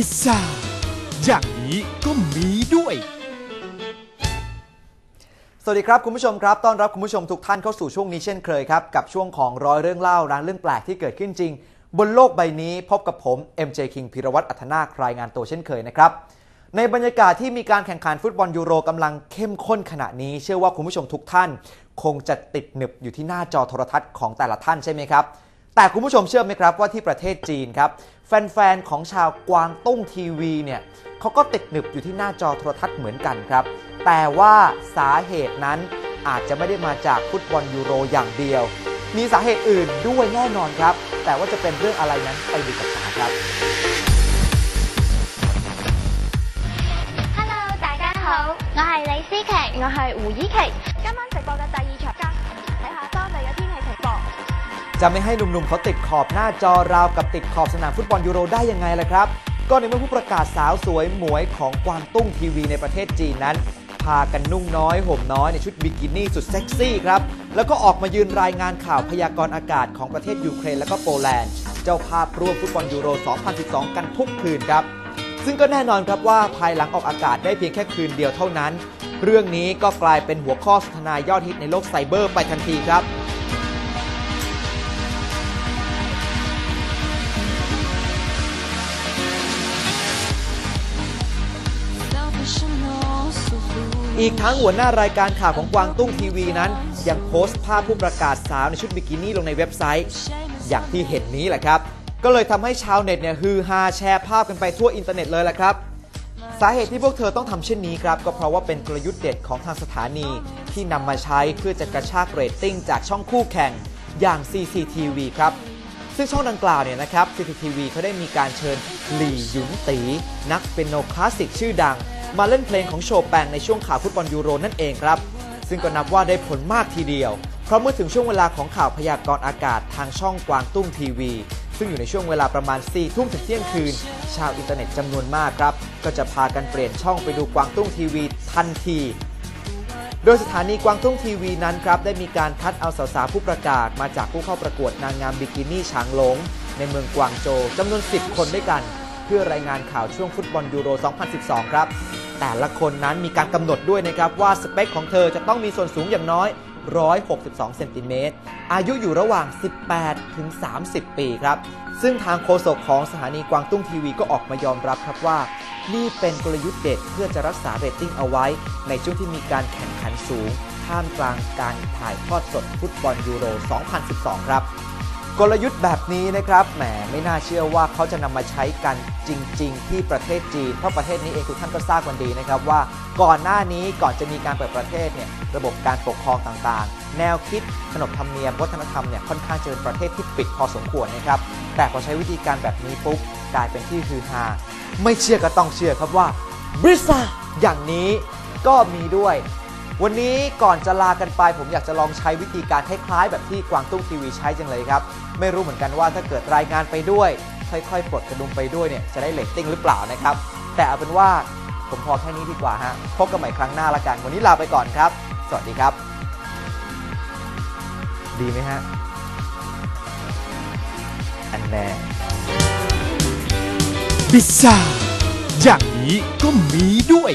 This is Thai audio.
พิซซ่า อย่างนี้ก็มีด้วย สวัสดีครับคุณผู้ชมครับต้อนรับคุณผู้ชมทุกท่านเข้าสู่ช่วงนี้เช่นเคยครับ กับช่วงของร้อยเรื่องเล่าร้านเรื่องแปลกที่เกิดขึ้นจริง บนโลกใบนี้พบกับผม MJ King พิรวัตรอัธนาครายงานตัวเช่นเคยนะครับ ในบรรยากาศที่มีการแข่งขันฟุตบอลยูโรกำลังเข้มข้นขณะนี้ เชื่อว่าคุณผู้ชมทุกท่าน คงจะติดหนึบอยู่ที่หน้าจอโทรทัศน์ของแต่ละท่านใช่ไหมครับ แต่คุณผู้ชมเชื่อไหมครับว่าที่ประเทศจีนครับ แฟนๆ ของชาวกวางตุ้งทีวีเนี่ยเขาก็ติดหนึบอยู่ที่หน้าจอโทรทัศน์เหมือนกันครับ แต่ว่าสาเหตุนั้นอาจจะไม่ได้มาจากฟุตบอลยูโรอย่างเดียว มีสาเหตุอื่นด้วยแน่นอนครับ แต่ว่าจะเป็นเรื่องอะไรนั้นไปดูกับตาครับ Hello，大家好，我系李思琪，我系胡依琪。 จะไม่ให้หนุ่มๆเขาติดขอบหน้าจอราวกับติดขอบสนามฟุตบอลยูโรได้ยังไงล่ะครับ ก็ในเมื่อผู้ประกาศสาวสวยหมวยของกวางตุ้งทีวีในประเทศจีนนั้น พากันนุ่งน้อยห่มน้อยในชุดบิกินี่สุดเซ็กซี่ครับ แล้วก็ออกมายืนรายงานข่าวพยากรณ์อากาศของประเทศยูเครนและก็โปแลนด์ เจ้าภาพร่วมฟุตบอลยูโร 2012 กันทุกคืนครับ ซึ่งก็แน่นอนครับว่าภายหลังออกอากาศได้เพียงแค่คืนเดียวเท่านั้น เรื่องนี้ก็กลายเป็นหัวข้อสนทนายอดฮิตในโลกไซเบอร์ไปทันทีครับ อีกทั้งหัวหน้ารายการข่าวของกวางตุ้งทีวีนั้น ยังโพสต์ภาพผู้ประกาศสาวในชุดบิกินี่ลงในเว็บไซต์ อย่างที่เห็นนี้แหละครับ ก็เลยทำให้ชาวเน็ตเนี่ยฮือฮาแชร์ภาพกันไปทั่วอินเทอร์เน็ตเลยแหละครับสาเหตุที่พวกเธอต้องทำเช่นนี้ครับ ก็เพราะว่าเป็นกลยุทธ์เด็ดของทางสถานี ที่นำมาใช้เพื่อจะกระชากเรตติ้งจากช่องคู่แข่งอย่าง CCTV ครับซึ่งช่องดังกล่าวเนี่ยนะครับ CCTV เขาได้มีการเชิญหลี่หยุนตี นักเปียโนคลาสสิกชื่อดัง มาเล่นเพลงของโชแปงในช่วงข่าวฟุตบอลยูโรนั่นเองครับ ซึ่งก็นับว่าได้ผลมากทีเดียว เพราะเมื่อถึงช่วงเวลาของข่าวพยากรณ์อากาศทางช่องกวางตุ้งทีวี ซึ่งอยู่ในช่วงเวลาประมาณ 4 ทุ่มถึงเที่ยงคืน ชาวอินเทอร์เน็ตจำนวนมากครับ ก็จะพากันเปลี่ยนช่องไปดูกวางตุ้งทีวีทันทีโดยสถานีกวางตุ้งทีวีนั้นครับ ได้มีการคัดเอาสาวๆผู้ประกาศ มาจากผู้เข้าประกวดนางงามบิกินี่ช้างหลง ในเมืองกวางโจวจำนวน 10 คนด้วยกัน เพื่อรายงานข่าวช่วงฟุตบอลยูโร 2012 ครับ แต่ละคนนั้นมีการกำหนดด้วยนะครับว่าสเปคของเธอจะต้องมีส่วนสูงอย่างน้อย 162 เซนติเมตร อายุอยู่ระหว่าง 18 ถึง 30 ปีครับ ซึ่งทางโฆษกของสถานีกวางตุ้งทีวีก็ออกมายอมรับครับว่า นี่เป็นกลยุทธ์เด็ดเพื่อจะรักษาเรตติ้งเอาไว้ ในช่วงที่มีการแข่งขันสูงท่ามกลางการถ่ายทอดสดฟุตบอลยูโร 2012 ครับ กลยุทธ์แบบนี้นะครับแหมไม่น่าเชื่อว่าเขาจะนำมาใช้กันจริง ๆ ที่ประเทศจีน เพราะประเทศนี้เองทุกท่านก็ทราบกันดีนะครับว่าก่อนหน้านี้ก่อนจะมีการเปิดประเทศเนี่ยระบบการปกครองต่างๆ แนวคิดขนบธรรมเนียมวัฒนธรรมเนี่ยค่อนข้างจะเป็นประเทศที่ปิดพอสมควรนะครับแต่พอใช้วิธีการแบบนี้ปุ๊บกลายเป็นที่ฮือฮาไม่เชื่อก็ต้องเชื่อครับว่าบริซ่าอย่างนี้ก็มีด้วย วันนี้ก่อนจะลากันไป ผมอยากจะลองใช้วิธีการคล้ายๆ แบบที่กวางตุ้งทีวีใช้จังเลยครับ ไม่รู้เหมือนกันว่าถ้าเกิดรายงานไปด้วย ค่อยๆ ปลดกระดุมไปด้วยเนี่ยจะได้เลตติ้งหรือเปล่านะครับ แต่เอาเป็นว่าผมพอแค่นี้ดีกว่าฮะพบกันใหม่ครั้งหน้าละกัน วันนี้ลาไปก่อนครับ สวัสดีครับ ดีไหมฮะอันแน่พิซ่าอย่างนี้ก็มีด้วย